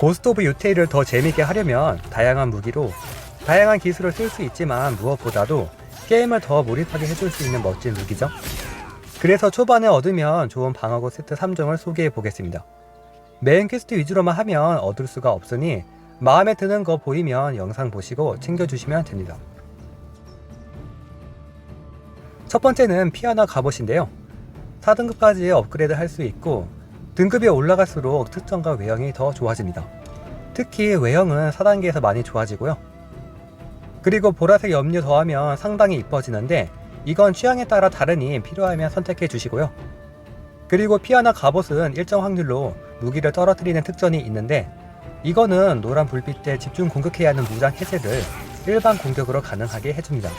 고스트 오브 유테일을 더 재밌게 하려면 다양한 무기로 다양한 기술을 쓸 수 있지만 무엇보다도 게임을 더 몰입하게 해줄 수 있는 멋진 무기죠. 그래서 초반에 얻으면 좋은 방어구 세트 3종을 소개해 보겠습니다. 메인 퀘스트 위주로만 하면 얻을 수가 없으니 마음에 드는 거 보이면 영상 보시고 챙겨주시면 됩니다. 첫 번째는 피아노 갑옷인데요. 4등급까지 업그레이드 할 수 있고 등급이 올라갈수록 특성과 외형이 더 좋아집니다. 특히 외형은 4단계에서 많이 좋아지고요. 그리고 보라색 염료 더하면 상당히 이뻐지는데 이건 취향에 따라 다르니 필요하면 선택해 주시고요. 그리고 피아나 갑옷은 일정 확률로 무기를 떨어뜨리는 특전이 있는데 이거는 노란 불빛에 집중 공격해야 하는 무장 해제를 일반 공격으로 가능하게 해줍니다.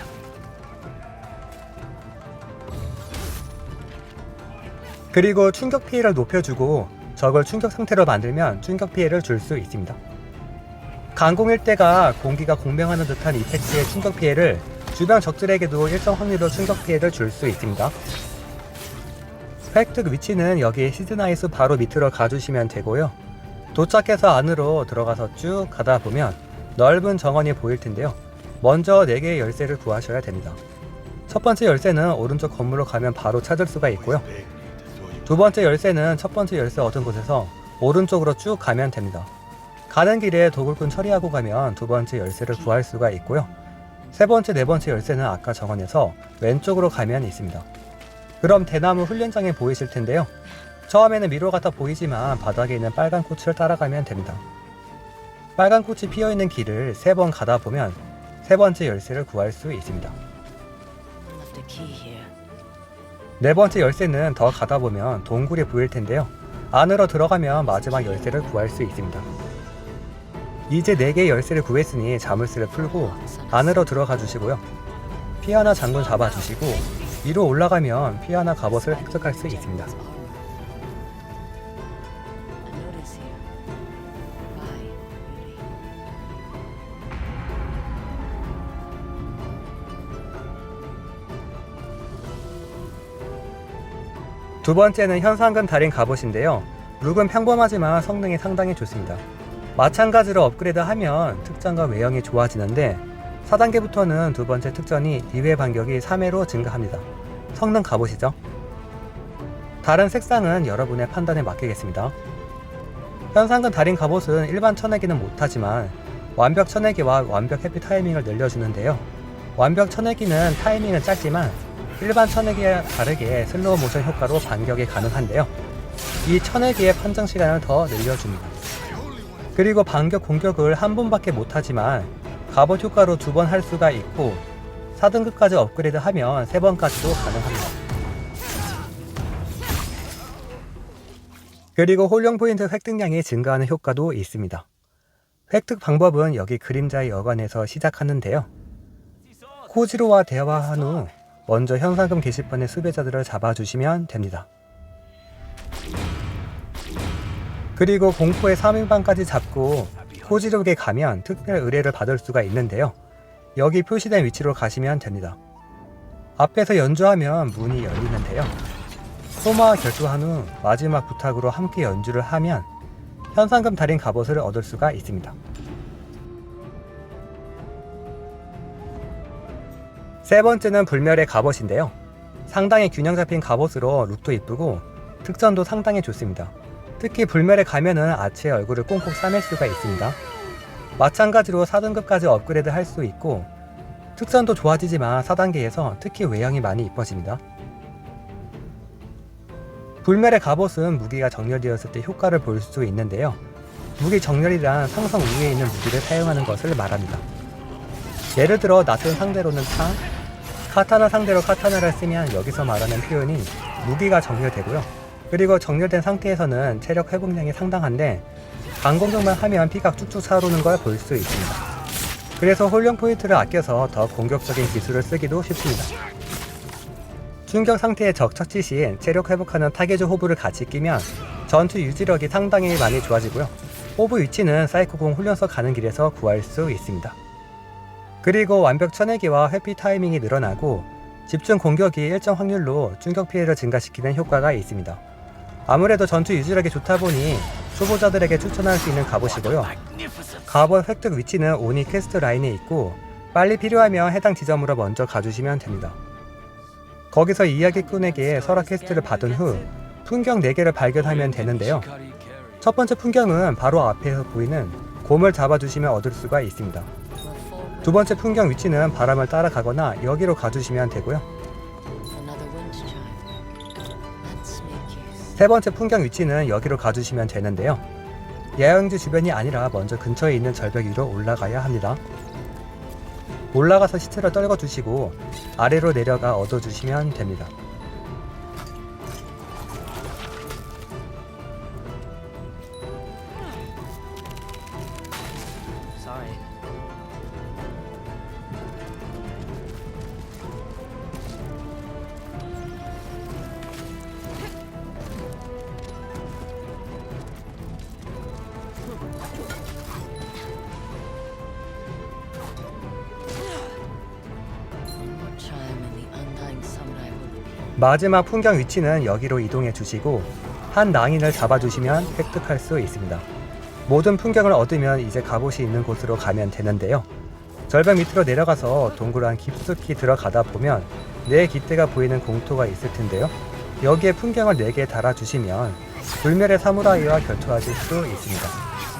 그리고 충격 피해를 높여주고 적을 충격 상태로 만들면 충격 피해를 줄 수 있습니다. 강공일 때가 공기가 공명하는 듯한 이펙트의 충격 피해를 주변 적들에게도 일정 확률로 충격 피해를 줄 수 있습니다. 획득 위치는 여기 시드나이스 바로 밑으로 가주시면 되고요. 도착해서 안으로 들어가서 쭉 가다 보면 넓은 정원이 보일 텐데요. 먼저 4개의 열쇠를 구하셔야 됩니다. 첫 번째 열쇠는 오른쪽 건물로 가면 바로 찾을 수가 있고요. 두 번째 열쇠는 첫 번째 열쇠 얻은 곳에서 오른쪽으로 쭉 가면 됩니다. 가는 길에 도굴꾼 처리하고 가면 두 번째 열쇠를 구할 수가 있고요. 세 번째, 네 번째 열쇠는 아까 정원에서 왼쪽으로 가면 있습니다. 그럼 대나무 훈련장에 보이실 텐데요. 처음에는 미로 같아 보이지만 바닥에 있는 빨간 꽃을 따라가면 됩니다. 빨간 꽃이 피어 있는 길을 세 번 가다 보면 세 번째 열쇠를 구할 수 있습니다. 네 번째 열쇠는 더 가다 보면 동굴이 보일 텐데요. 안으로 들어가면 마지막 열쇠를 구할 수 있습니다. 이제 4개의 열쇠를 구했으니 자물쇠를 풀고 안으로 들어가 주시고요. 피아나 장군 잡아주시고 위로 올라가면 피아나 갑옷을 획득할 수 있습니다. 두 번째는 현상금 달인 갑옷인데요. 룩은 평범하지만 성능이 상당히 좋습니다. 마찬가지로 업그레이드하면 특전과 외형이 좋아지는데 4단계부터는 두 번째 특전이 2회 반격이 3회로 증가합니다. 성능 갑옷이죠. 다른 색상은 여러분의 판단에 맡기겠습니다. 현상금 달인 갑옷은 일반 쳐내기는 못하지만 완벽 쳐내기와 완벽 해피 타이밍을 늘려주는데요. 완벽 쳐내기는 타이밍은 짧지만 일반 쳐내기와 다르게 슬로우 모션 효과로 반격이 가능한데요. 이 쳐내기의 판정 시간을 더 늘려줍니다. 그리고 반격 공격을 한 번밖에 못하지만 갑옷 효과로 두 번 할 수가 있고 4등급까지 업그레이드 하면 3번까지도 가능합니다. 그리고 홀령 포인트 획득량이 증가하는 효과도 있습니다. 획득 방법은 여기 그림자의 여관에서 시작하는데요. 코지로와 대화한 후 먼저 현상금 게시판의 수배자들을 잡아주시면 됩니다. 그리고 공포의 3인방까지 잡고 코지록에 가면 특별 의뢰를 받을 수가 있는데요. 여기 표시된 위치로 가시면 됩니다. 앞에서 연주하면 문이 열리는데요. 소마와 결투한 후 마지막 부탁으로 함께 연주를 하면 현상금 달인 갑옷을 얻을 수가 있습니다. 세 번째는 불멸의 갑옷인데요. 상당히 균형 잡힌 갑옷으로 룩도 이쁘고 특전도 상당히 좋습니다. 특히 불멸의 가면은 아치의 얼굴을 꽁꽁 싸맬 수가 있습니다. 마찬가지로 4등급까지 업그레이드 할 수 있고 특전도 좋아지지만 4단계에서 특히 외형이 많이 이뻐집니다. 불멸의 갑옷은 무기가 정렬되었을 때 효과를 볼 수 있는데요. 무기 정렬이란 상성 위에 있는 무기를 사용하는 것을 말합니다. 예를 들어 낯선 상대로는 창, 카타나 상대로 카타나를 쓰면 여기서 말하는 표현이 무기가 정렬되고요. 그리고 정렬된 상태에서는 체력 회복량이 상당한데 강공격만 하면 피가 쭉쭉 차오르는 걸 볼 수 있습니다. 그래서 홀령 포인트를 아껴서 더 공격적인 기술을 쓰기도 쉽습니다. 충격 상태의 적 처치 시엔 체력 회복하는 타겟 호브를 같이 끼면 전투 유지력이 상당히 많이 좋아지고요. 호브 위치는 사이코공 훈련소 가는 길에서 구할 수 있습니다. 그리고 완벽 쳐내기와 회피 타이밍이 늘어나고 집중 공격이 일정 확률로 충격 피해를 증가시키는 효과가 있습니다. 아무래도 전투 유지력이 좋다 보니 초보자들에게 추천할 수 있는 갑옷이고요. 갑옷 획득 위치는 오니 퀘스트 라인에 있고 빨리 필요하면 해당 지점으로 먼저 가주시면 됩니다. 거기서 이야기꾼에게 설악 퀘스트를 받은 후 풍경 4개를 발견하면 되는데요. 첫 번째 풍경은 바로 앞에서 보이는 곰을 잡아주시면 얻을 수가 있습니다. 두 번째 풍경 위치는 바람을 따라가거나 여기로 가주시면 되고요. 세 번째 풍경 위치는 여기로 가주시면 되는데요. 야영지 주변이 아니라 먼저 근처에 있는 절벽 위로 올라가야 합니다. 올라가서 시체를 떨궈 주시고 아래로 내려가 얻어 주시면 됩니다. 마지막 풍경 위치는 여기로 이동해 주시고 한 낭인을 잡아주시면 획득할 수 있습니다. 모든 풍경을 얻으면 이제 갑옷이 있는 곳으로 가면 되는데요. 절벽 밑으로 내려가서 동굴 안 깊숙이 들어가다 보면 네 깃대가 보이는 공토가 있을 텐데요. 여기에 풍경을 4개 달아주시면 불멸의 사무라이와 결투하실 수 있습니다.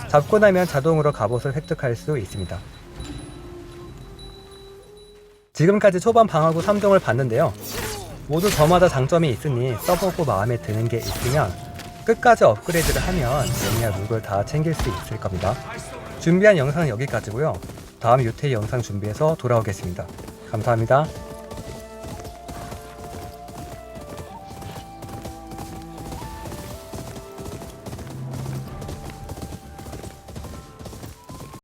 잡고 나면 자동으로 갑옷을 획득할 수 있습니다. 지금까지 초반 방어구 3종을 봤는데요. 모두 저마다 장점이 있으니 써보고 마음에 드는 게 있으면 끝까지 업그레이드를 하면 매니아 룩을 다 챙길 수 있을 겁니다. 준비한 영상은 여기까지고요. 다음 유태 영상 준비해서 돌아오겠습니다. 감사합니다.